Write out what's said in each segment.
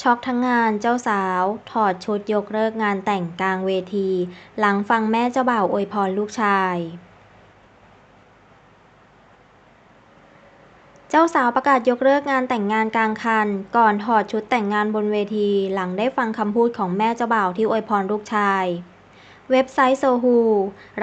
ช็อกทั้งงานเจ้าสาว ถอดชุดยกเลิกงานแต่งกลางเวที หลังฟังแม่เจ้าบ่าวอวยพรลูกชาย เจ้าสาวประกาศยกเลิกงานแต่งงานกลางคัน ก่อนถอดชุดแต่งงานบนเวที หลังได้ฟังคำพูดของแม่เจ้าบ่าวที่อวยพรลูกชาย เว็บไซต์โซฮู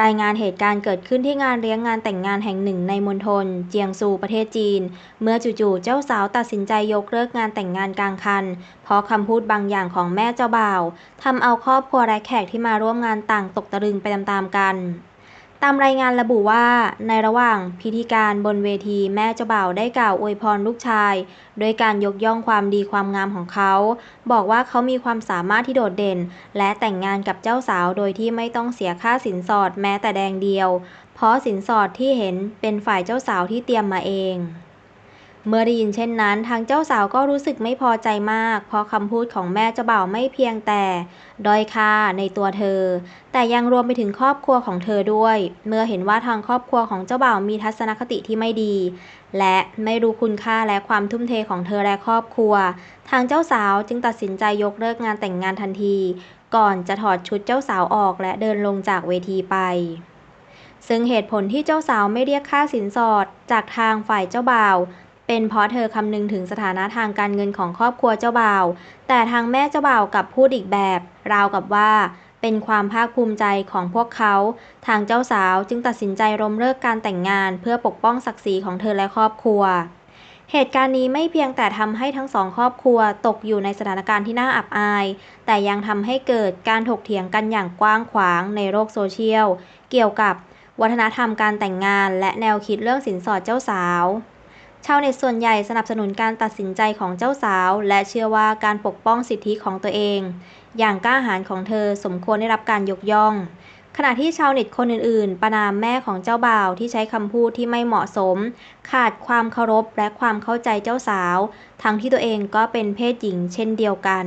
รายงานเหตุการณ์เกิดขึ้นที่งานเลี้ยงงานแต่งงานแห่งหนึ่งในมณฑลเจียงซูประเทศจีน เมื่อจู่ๆเจ้าสาวตัดสินใจยกเลิกงานแต่งงานกลางคัน เพราะคำพูดบางอย่างของแม่เจ้าบ่าวทำเอาครอบครัวและแขกที่มาร่วมงานต่างตกตะลึงไปตามๆกัน ตามรายงานระบุว่า ในระหว่างพิธีการบนเวทีแม่เจ้าบ่าวได้กล่าวอวยพรลูกชาย โดยการยกย่องความดีความงามของเขา บอกว่าเขามีความสามารถที่โดดเด่น และแต่งงานกับเจ้าสาวโดยที่ไม่ต้องเสียค่าสินสอดแม้แต่แดงเดียว เพราะสินสอดที่เห็นเป็นฝ่ายเจ้าสาวที่เตรียมมาเอง เมื่อได้ยินเช่นนั้น ทางเจ้าสาวก็รู้สึกไม่พอใจมาก เพราะคำพูดของแม่เจ้าบ่าวไม่เพียงแต่ด้อยค่าในตัวเธอ แต่ยังรวมไปถึงครอบครัวของเธอด้วย เมื่อเห็นว่าทางครอบครัวของเจ้าบ่าวมีทัศนคติที่ไม่ดี และไม่รู้คุณค่าและความทุ่มเทของเธอและครอบครัว ทางเจ้าสาวจึงตัดสินใจยกเลิกงานแต่งงานทันที ก่อนจะถอดชุดเจ้าสาวออกและเดินลงจากเวทีไปซึ่งเหตุผลที่เจ้าสาวไม่เรียกค่าสินสอดจากทางฝ่ายเจ้าบ่าว เป็นเพราะเธอคำนึงถึงสถานะทางการเงินของครอบครัวเจ้าบ่าว แต่ทางแม่เจ้าบ่าวกับพูดอีกแบบ ราวกับว่า เป็นความภาคภูมิใจของพวกเขา ทางเจ้าสาวจึงตัดสินใจล้มเลิกการแต่งงาน เพื่อปกป้องศักดิ์ศรีของเธอและครอบครัว เหตุการณ์นี้ไม่เพียงแต่ทำให้ทั้งสองครอบครัวตกอยู่ในสถานการณ์ที่น่าอับอาย แต่ยังทำให้เกิดการถกเถียงกันอย่างกว้างขวางในโลกโซเชียล เกี่ยวกับวัฒนธรรมการแต่งงาน และแนวคิดเรื่องสินสอดเจ้าสาว ชาวเน็ตส่วนใหญ่สนับสนุนการตัดสินใจของเจ้าสาว และเชื่อว่าการปกป้องสิทธิของตัวเอง อย่างกล้าหาญของเธอสมควรได้รับการยกย่อง ขณะที่ชาวเน็ตคนอื่นๆ ประนามแม่ของเจ้าบ่าวที่ใช้คำพูดที่ไม่เหมาะสม ขาดความเคารพและความเข้าใจเจ้าสาว ทั้งที่ตัวเองก็เป็นเพศหญิงเช่นเดียวกัน